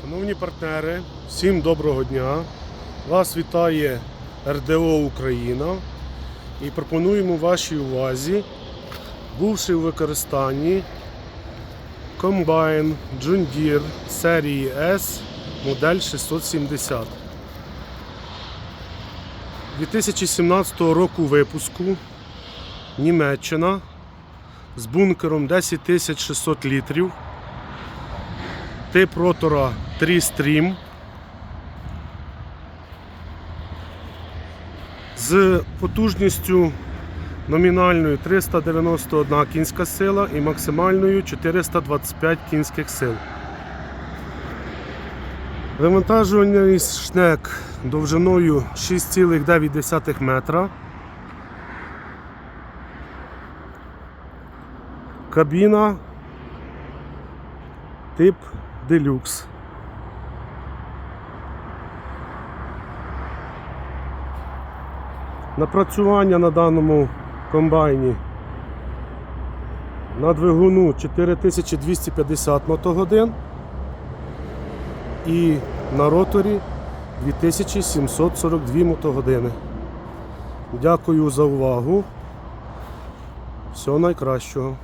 Шановні партнери, всім доброго дня. Вас вітає РДО Україна і пропонуємо вашій увазі бувший у використанні комбайн John Deere серії S модель 670. 2017 року випуску Німеччина з бункером 10600 літрів. Тип ротора 3 стрім. З потужністю номінальною 391 кінська сила і максимальною 425 кінських сил. Вивантажувальний шнек довжиною 6,9 метра. Кабіна тип делюкс. Напрацювання на даному комбайні на двигуну 4250 мотогодин і на роторі 2742 мотогодини. Дякую за увагу. Всього найкращого.